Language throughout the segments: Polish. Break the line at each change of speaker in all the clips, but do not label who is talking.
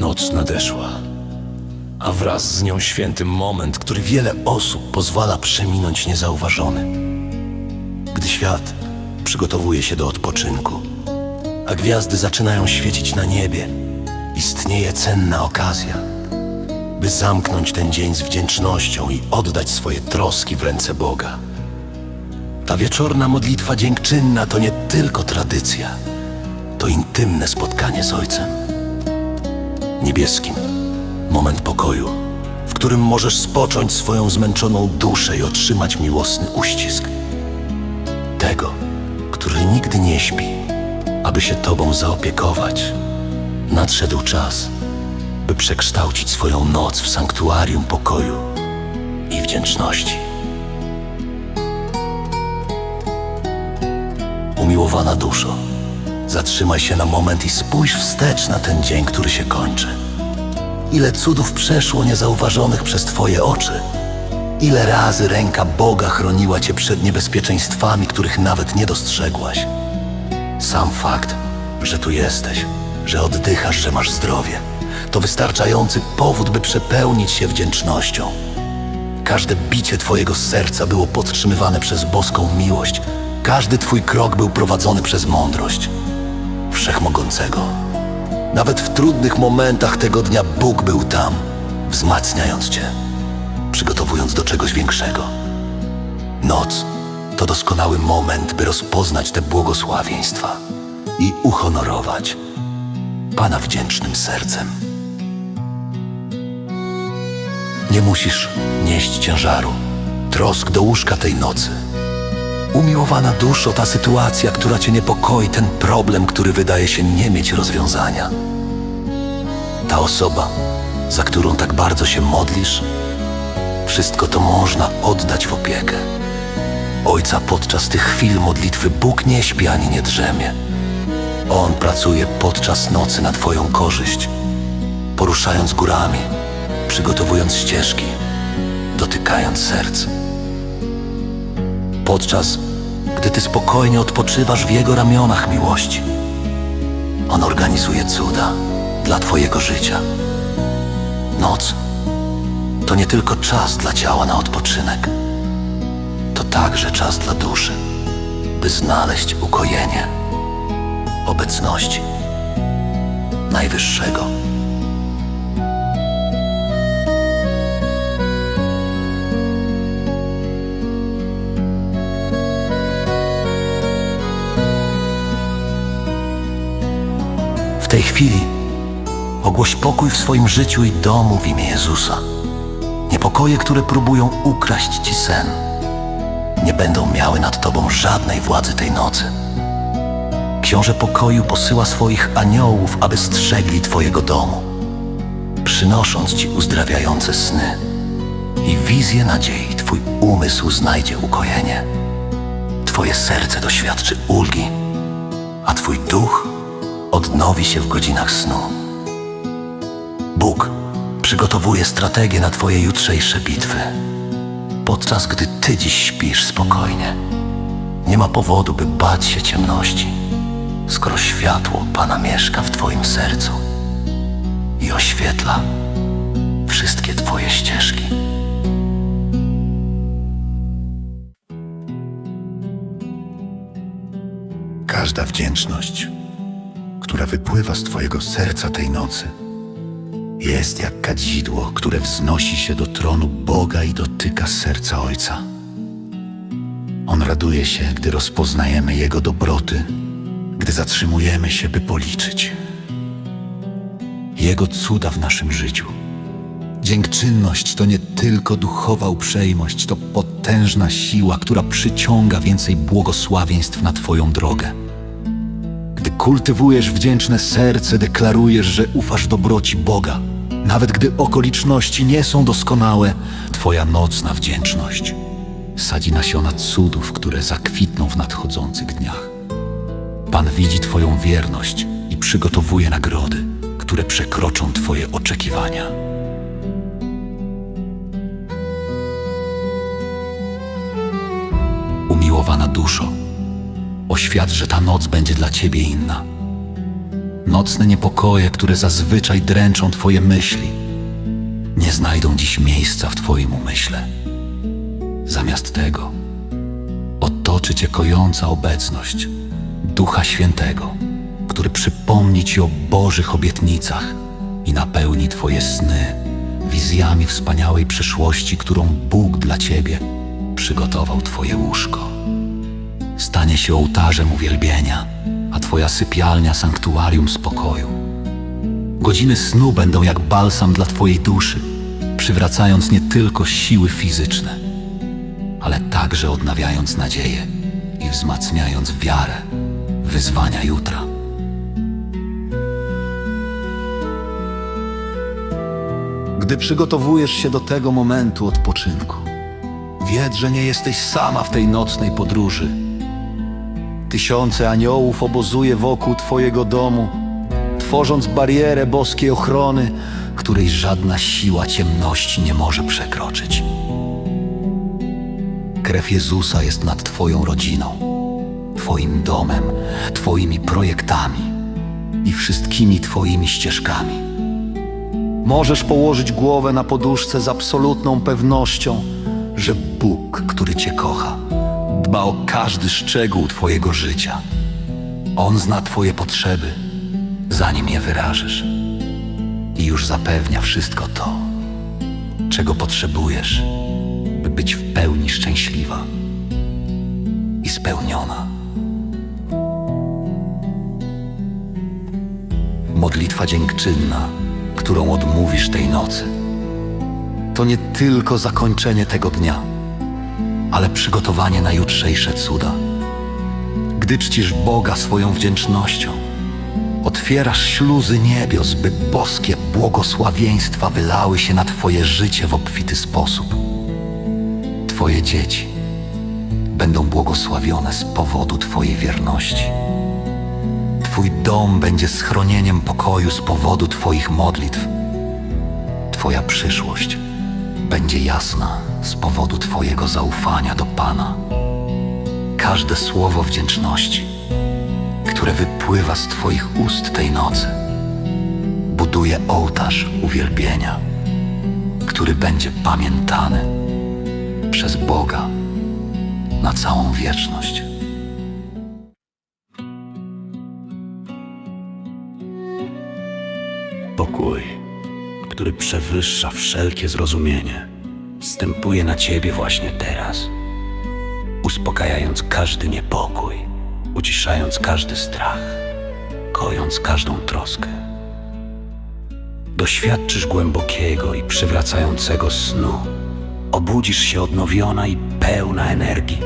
Noc nadeszła, a wraz z nią święty moment, który wiele osób pozwala przeminąć niezauważony. Gdy świat przygotowuje się do odpoczynku, a gwiazdy zaczynają świecić na niebie, istnieje cenna okazja, by zamknąć ten dzień z wdzięcznością i oddać swoje troski w ręce Boga. Ta wieczorna modlitwa dziękczynna to nie tylko tradycja, to intymne spotkanie z Ojcem. Niebieskim moment pokoju, w którym możesz spocząć swoją zmęczoną duszę i otrzymać miłosny uścisk. Tego, który nigdy nie śpi, aby się Tobą zaopiekować. Nadszedł czas, by przekształcić swoją noc w sanktuarium pokoju i wdzięczności. Umiłowana duszo, zatrzymaj się na moment i spójrz wstecz na ten dzień, który się kończy. Ile cudów przeszło niezauważonych przez Twoje oczy. Ile razy ręka Boga chroniła Cię przed niebezpieczeństwami, których nawet nie dostrzegłaś. Sam fakt, że tu jesteś, że oddychasz, że masz zdrowie, to wystarczający powód, by przepełnić się wdzięcznością. Każde bicie Twojego serca było podtrzymywane przez boską miłość. Każdy Twój krok był prowadzony przez mądrość Wszechmogącego. Nawet w trudnych momentach tego dnia Bóg był tam, wzmacniając Cię, przygotowując do czegoś większego. Noc to doskonały moment, by rozpoznać te błogosławieństwa i uhonorować Pana wdzięcznym sercem. Nie musisz nieść ciężaru, trosk do łóżka tej nocy. Umiłowana duszo, ta sytuacja, która cię niepokoi, ten problem, który wydaje się nie mieć rozwiązania. Ta osoba, za którą tak bardzo się modlisz, wszystko to można oddać w opiekę. Ojca podczas tych chwil modlitwy Bóg nie śpi ani nie drzemie. On pracuje podczas nocy na Twoją korzyść, poruszając górami, przygotowując ścieżki, dotykając serc. Podczas gdy Ty spokojnie odpoczywasz w Jego ramionach miłości, On organizuje cuda dla Twojego życia. Noc to nie tylko czas dla ciała na odpoczynek, to także czas dla duszy, by znaleźć ukojenie obecności Najwyższego. Tej chwili ogłoś pokój w swoim życiu i domu w imię Jezusa. Niepokoje, które próbują ukraść ci sen, nie będą miały nad tobą żadnej władzy tej nocy. Książę pokoju posyła swoich aniołów, aby strzegli twojego domu, przynosząc ci uzdrawiające sny i wizję nadziei. Twój umysł znajdzie ukojenie. Twoje serce doświadczy ulgi, a twój duch odnowi się w godzinach snu. Bóg przygotowuje strategię na Twoje jutrzejsze bitwy, podczas gdy Ty dziś śpisz spokojnie. Nie ma powodu, by bać się ciemności, skoro światło Pana mieszka w Twoim sercu i oświetla wszystkie Twoje ścieżki.
Każda wdzięczność, która wypływa z Twojego serca tej nocy, jest jak kadzidło, które wznosi się do tronu Boga i dotyka serca Ojca. On raduje się, gdy rozpoznajemy Jego dobroty, gdy zatrzymujemy się, by policzyć Jego cuda w naszym życiu. Dziękczynność to nie tylko duchowa uprzejmość, to potężna siła, która przyciąga więcej błogosławieństw na Twoją drogę. Kultywujesz wdzięczne serce, deklarujesz, że ufasz dobroci Boga. Nawet gdy okoliczności nie są doskonałe, Twoja nocna wdzięczność sadzi nasiona cudów, które zakwitną w nadchodzących dniach. Pan widzi Twoją wierność i przygotowuje nagrody, które przekroczą Twoje oczekiwania. Umiłowana duszo, oświadcz, że ta noc będzie dla Ciebie inna. Nocne niepokoje, które zazwyczaj dręczą Twoje myśli, nie znajdą dziś miejsca w Twoim umyśle. Zamiast tego otoczy Cię kojąca obecność Ducha Świętego, który przypomni Ci o Bożych obietnicach i napełni Twoje sny wizjami wspaniałej przyszłości, którą Bóg dla Ciebie przygotował Twoje łóżko. Stanie się ołtarzem uwielbienia, a Twoja sypialnia sanktuarium spokoju. Godziny snu będą jak balsam dla Twojej duszy, przywracając nie tylko siły fizyczne, ale także odnawiając nadzieję i wzmacniając wiarę wyzwania jutra. Gdy przygotowujesz się do tego momentu odpoczynku, wiedz, że nie jesteś sama w tej nocnej podróży. Tysiące aniołów obozuje wokół Twojego domu, tworząc barierę boskiej ochrony, której żadna siła ciemności nie może przekroczyć. Krew Jezusa jest nad Twoją rodziną, Twoim domem, Twoimi projektami i wszystkimi Twoimi ścieżkami. Możesz położyć głowę na poduszce z absolutną pewnością, że Bóg, który Cię kocha, dba o każdy szczegół Twojego życia. On zna Twoje potrzeby, zanim je wyrażysz. I już zapewnia wszystko to, czego potrzebujesz, by być w pełni szczęśliwa i spełniona. Modlitwa dziękczynna, którą odmówisz tej nocy, to nie tylko zakończenie tego dnia, ale przygotowanie na jutrzejsze cuda. Gdy czcisz Boga swoją wdzięcznością, otwierasz śluzy niebios, by boskie błogosławieństwa wylały się na Twoje życie w obfity sposób. Twoje dzieci będą błogosławione z powodu Twojej wierności. Twój dom będzie schronieniem pokoju z powodu Twoich modlitw. Twoja przyszłość będzie jasna z powodu Twojego zaufania do Pana. Każde słowo wdzięczności, które wypływa z Twoich ust tej nocy, buduje ołtarz uwielbienia, który będzie pamiętany przez Boga na całą wieczność.
Pokój, który przewyższa wszelkie zrozumienie, wstępuje na ciebie właśnie teraz, uspokajając każdy niepokój, uciszając każdy strach, kojąc każdą troskę. Doświadczysz głębokiego i przywracającego snu. Obudzisz się odnowiona i pełna energii,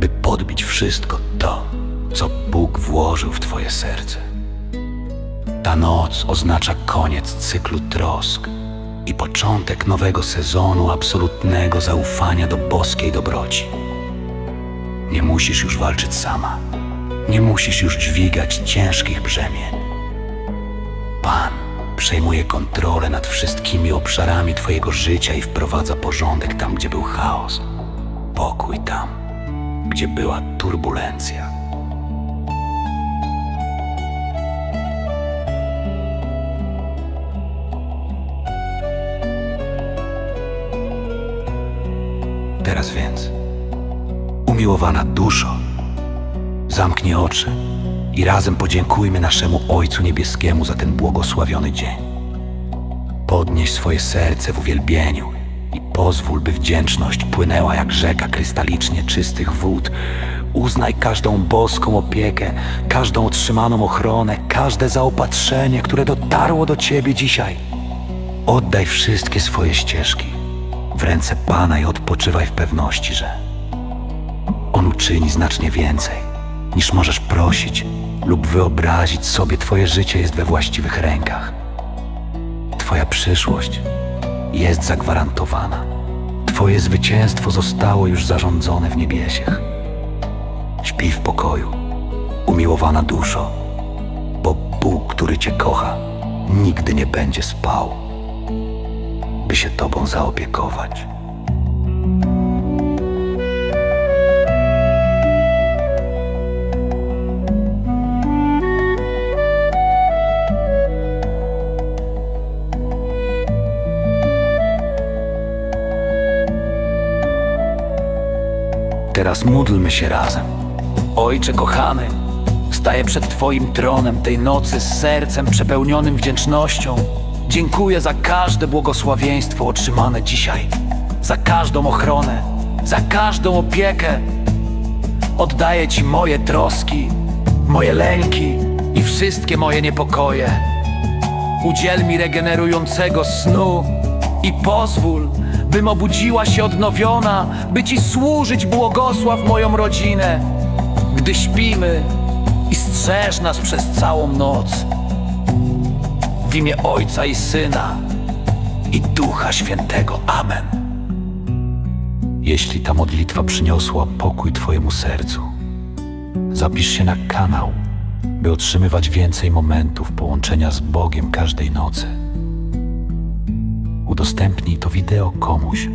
by podbić wszystko to, co Bóg włożył w Twoje serce. Ta noc oznacza koniec cyklu trosk i początek nowego sezonu absolutnego zaufania do boskiej dobroci. Nie musisz już walczyć sama. Nie musisz już dźwigać ciężkich brzemień. Pan przejmuje kontrolę nad wszystkimi obszarami Twojego życia i wprowadza porządek tam, gdzie był chaos, pokój tam, gdzie była turbulencja. Teraz więc, umiłowana duszo, zamknij oczy i razem podziękujmy naszemu Ojcu Niebieskiemu za ten błogosławiony dzień. Podnieś swoje serce w uwielbieniu i pozwól, by wdzięczność płynęła jak rzeka krystalicznie czystych wód. Uznaj każdą boską opiekę, każdą otrzymaną ochronę, każde zaopatrzenie, które dotarło do Ciebie dzisiaj. Oddaj wszystkie swoje ścieżki w ręce Pana i odpoczywaj w pewności, że On uczyni znacznie więcej, niż możesz prosić lub wyobrazić sobie. Twoje życie jest we właściwych rękach. Twoja przyszłość jest zagwarantowana. Twoje zwycięstwo zostało już zarządzone w niebiesiech. Śpij w pokoju, umiłowana duszo, bo Bóg, który Cię kocha, nigdy nie będzie spał by się Tobą zaopiekować. Teraz módlmy się razem. Ojcze kochany, staję przed Twoim tronem tej nocy z sercem przepełnionym wdzięcznością Dziękuję za każde błogosławieństwo otrzymane dzisiaj, za każdą ochronę, za każdą opiekę. Oddaję Ci moje troski, moje lęki i wszystkie moje niepokoje. Udziel mi regenerującego snu i pozwól, bym obudziła się odnowiona, by Ci służyć błogosław moją rodzinę, gdy śpimy i strzeż nas przez całą noc. W imię Ojca i Syna i Ducha Świętego. Amen. Jeśli ta modlitwa przyniosła pokój Twojemu sercu, zapisz się na kanał, by otrzymywać więcej momentów połączenia z Bogiem każdej nocy. Udostępnij to wideo komuś,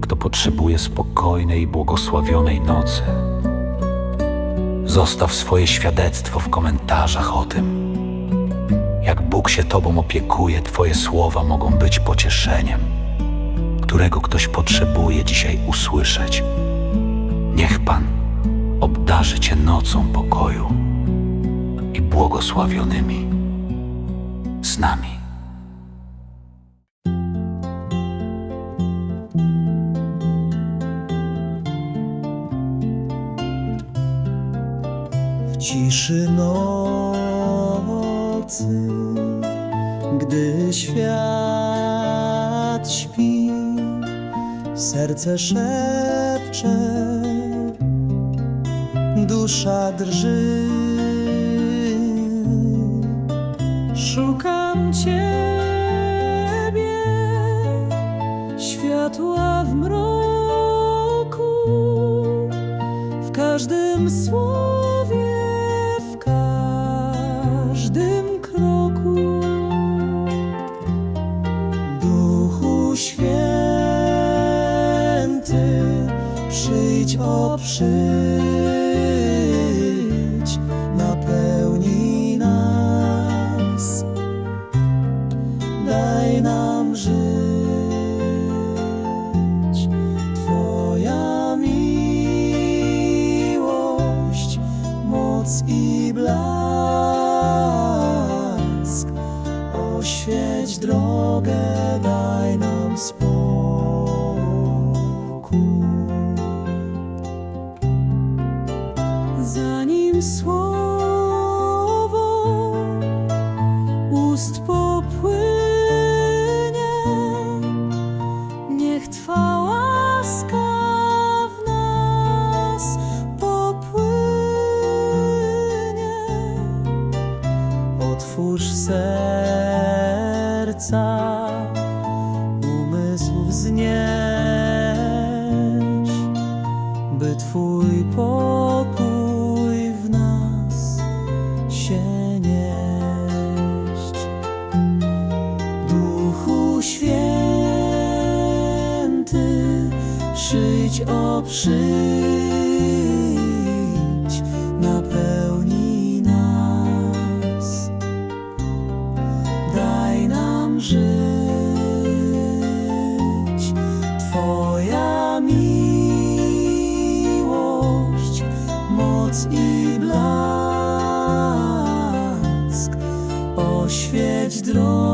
kto potrzebuje spokojnej i błogosławionej nocy. Zostaw swoje świadectwo w komentarzach o tym. Jak Bóg się Tobą opiekuje, Twoje słowa mogą być pocieszeniem, którego ktoś potrzebuje dzisiaj usłyszeć. Niech Pan obdarzy Cię nocą pokoju i błogosławionymi snami.
w ciszy nocy, serce szepcze, dusza drży. Umysł wznieś, by Twój pokój w nas się nieść. Duchu Święty, przyjdź, o przyjdź, napełnij nas, daj nam żyć. Twoja miłość, moc i blask oświeć drogę.